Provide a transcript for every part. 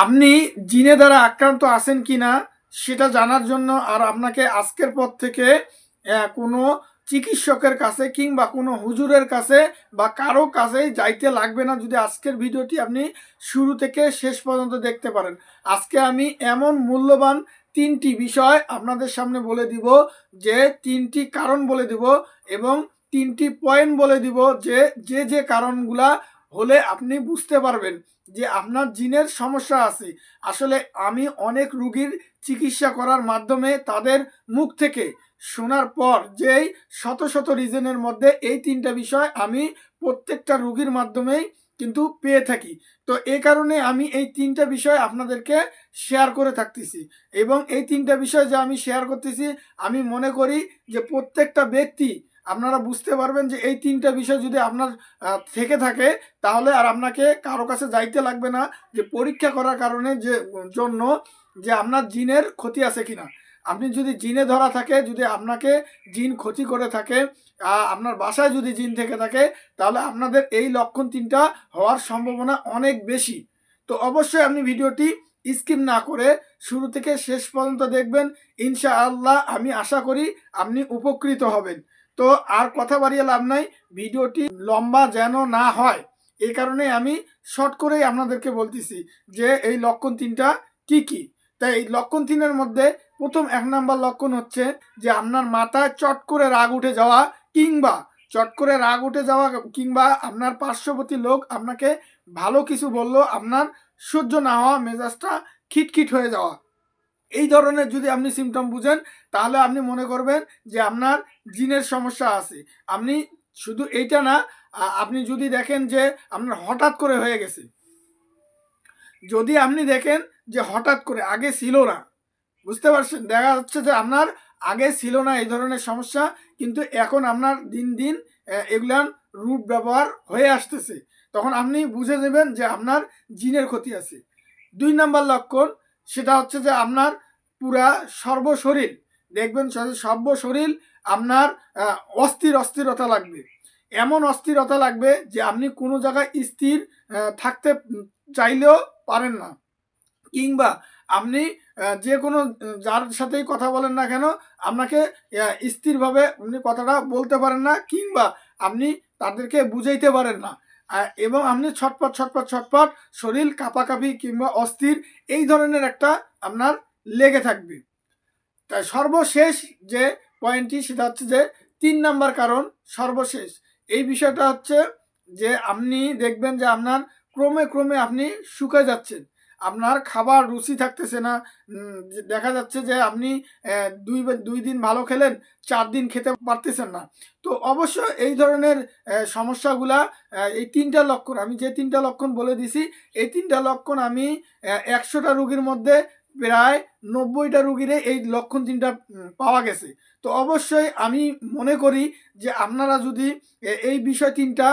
আপনি জিনে দ্বারা আক্রান্ত আছেন কি না সেটা জানার জন্য আর আপনাকে আজকের পর থেকে কোনো চিকিৎসকের কাছে কিংবা কোনো হুজুরের কাছে বা কারও কাছে যাইতে লাগবে না যদি আজকের ভিডিওটি আপনি শুরু থেকে শেষ পর্যন্ত দেখতে পারেন। আজকে আমি এমন মূল্যবান তিনটি বিষয় আপনাদের সামনে বলে দিব যে তিনটি কারণ বলে দিব এবং তিনটি পয়েন্ট বলে দিব যে যে যে কারণগুলা হলে আপনি বুঝতে পারবেন। যে আপনার জিনের সমস্যা আছে, আসলে আমি অনেক রুগীর চিকিৎসা করার মাধ্যমে তাদের মুখ থেকে শোনার পর যেই শত শত রিজনের মধ্যে এই তিনটা বিষয় আমি প্রত্যেকটা রুগীর মাধ্যমেই কিন্তু পেয়ে থাকি। তো এই কারণে আমি এই তিনটা বিষয় আপনাদেরকে শেয়ার করে থাকতেছি এবং এই তিনটা বিষয় যে আমি শেয়ার করতেছি, আমি মনে করি যে প্রত্যেকটা ব্যক্তি আপনারা বুঝতে পারবেন যে এই তিনটা বিষয় যদি আপনার থেকে থাকে, তাহলে আর আপনাকে কারও কাছে যাইতে লাগবে না যে পরীক্ষা করার কারণে যে, জন্য যে আপনার জিনের ক্ষতি আছে কিনা। আপনি যদি জিনে ধরা থাকে, যদি আপনাকে জিন ক্ষতি করে থাকে আপনার বাসায় যদি জিন থেকে থাকে, তাহলে আপনাদের এই লক্ষণ তিনটা হওয়ার সম্ভাবনা অনেক বেশি। তো অবশ্যই আপনি ভিডিওটি স্কিম না করে শুরু থেকে শেষ পর্যন্ত দেখবেন। ইনশাআল্লাহ, আমি আশা করি আপনি উপকৃত হবেন। তো আর কথা বাড়িয়ে লাভ নাই। ভিডিওটি লম্বা যেন না হয় এই কারণে আমি শর্ট করেই আপনাদেরকে বলতেছি যে এই লক্ষণ তিনটা কি কি। তাই এই লক্ষণ তিনের মধ্যে প্রথম এক নাম্বার লক্ষণ হচ্ছে যে আপনার মাথায় চট করে রাগ উঠে যাওয়া কিংবা চট করে রাগ উঠে যাওয়া কিংবা আপনার পার্শ্ববর্তী লোক আপনাকে ভালো কিছু বলল, আপনার সহ্য না হওয়া, মেজাজটা খিটখিট হয়ে যাওয়া। এই ধরনের যদি আপনি সিমটম বুঝেন তাহলে আপনি মনে করবেন যে আপনার জিনের সমস্যা আছে। আপনি শুধু এইটা না আপনি যদি দেখেন যে আপনার হঠাৎ করে হয়ে গেছে যদি আপনি দেখেন যে হঠাৎ করে আগে ছিল না বুঝতে পারছেন? দেখা যাচ্ছে যে আপনার আগে ছিল না এই ধরনের সমস্যা কিন্তু এখন আপনার দিন দিন আহ, এগুলার রূপ ব্যবহার হয়ে আসতেছে। তখন আপনি বুঝে নেবেন যে আপনার জিনের ক্ষতি আছে। দুই নাম্বার লক্ষণ সেটা হচ্ছে যে আপনার পুরা সর্বশরীর দেখবেন সব- সর্বশরীর আপনার অস্থির অস্থিরতা লাগবে। এমন অস্থিরতা লাগবে যে আপনি কোনো জায়গায় স্থির থাকতে চাইলেও পারেন না। কিংবা আপনি যে কোনো যার সাথেই কথা বলেন না কেন, আপনাকে স্থিরভাবে আপনি কথাটা বলতে পারেন না কিংবা আপনি তাদেরকে বুঝাইতে পারেন না। এবং আপনি ছটপট ছটপট ছটপট শরীর কাঁপাকাঁপি কিংবা অস্থির, এই ধরনের একটা আপনার লেগে থাকবে। তাই সর্বশেষ যে পয়েন্টটি সেটা হচ্ছে যে তিন নাম্বার কারণ, সর্বশেষ। এই বিষয়টা হচ্ছে যে আপনি দেখবেন যে আপনার ক্রমে ক্রমে আপনি শুকে যাচ্ছেন। আপনার খাবার রুচি থাকতেছে না। দেখা যাচ্ছে যে আপনি দুই দুই দিন ভালো খেলেন, চার দিন খেতে পারতেছেন না। তো অবশ্য এই ধরনের সমস্যাগুলা এই তিনটা লক্ষণ, আমি যে তিনটা লক্ষণ বলে দিছি, এই তিনটা লক্ষণ আমি একশোটা রুগীর মধ্যে প্রায় নব্বইটা রুগীরে এই লক্ষণ তিনটা পাওয়া গেছে। তো অবশ্যই আমি মনে করি যে আপনারা যদি এই বিষয় তিনটা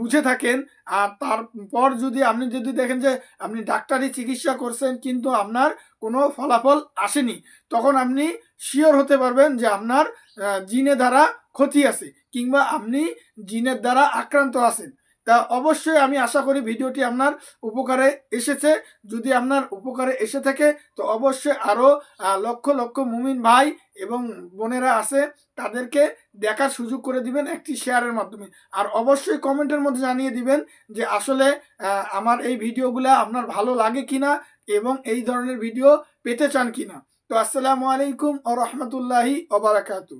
বুঝে থাকেন, আর তারপর যদি আপনি যদি দেখেন যে আপনি ডাক্তারি চিকিৎসা করছেন কিন্তু আপনার কোনো ফলাফল আসেনি, তখন আপনি শিওর হতে পারবেন যে আপনার জিনে দ্বারা ক্ষতি আছে, কিংবা আপনি জিনের দ্বারা আক্রান্ত আছেন। তা অবশ্যই আমি আশা করি ভিডিওটি আপনার উপকারে এসেছে। যদি আপনার উপকারে এসে থাকে, তো অবশ্যই আরও লক্ষ লক্ষ মুমিন ভাই এবং বোনেরা আছে, তাদেরকে দেখার সুযোগ করে দিবেন একটি শেয়ারের মাধ্যমে। আর অবশ্যই কমেন্টের মধ্যে জানিয়ে দিবেন যে আসলে আমার এই ভিডিওগুলো আপনার ভালো লাগে কিনা এবং এই ধরনের ভিডিও পেতে চান কিনা। তো আসসালামু আলাইকুম ও রহমতুল্লাহি ওবরাকাতু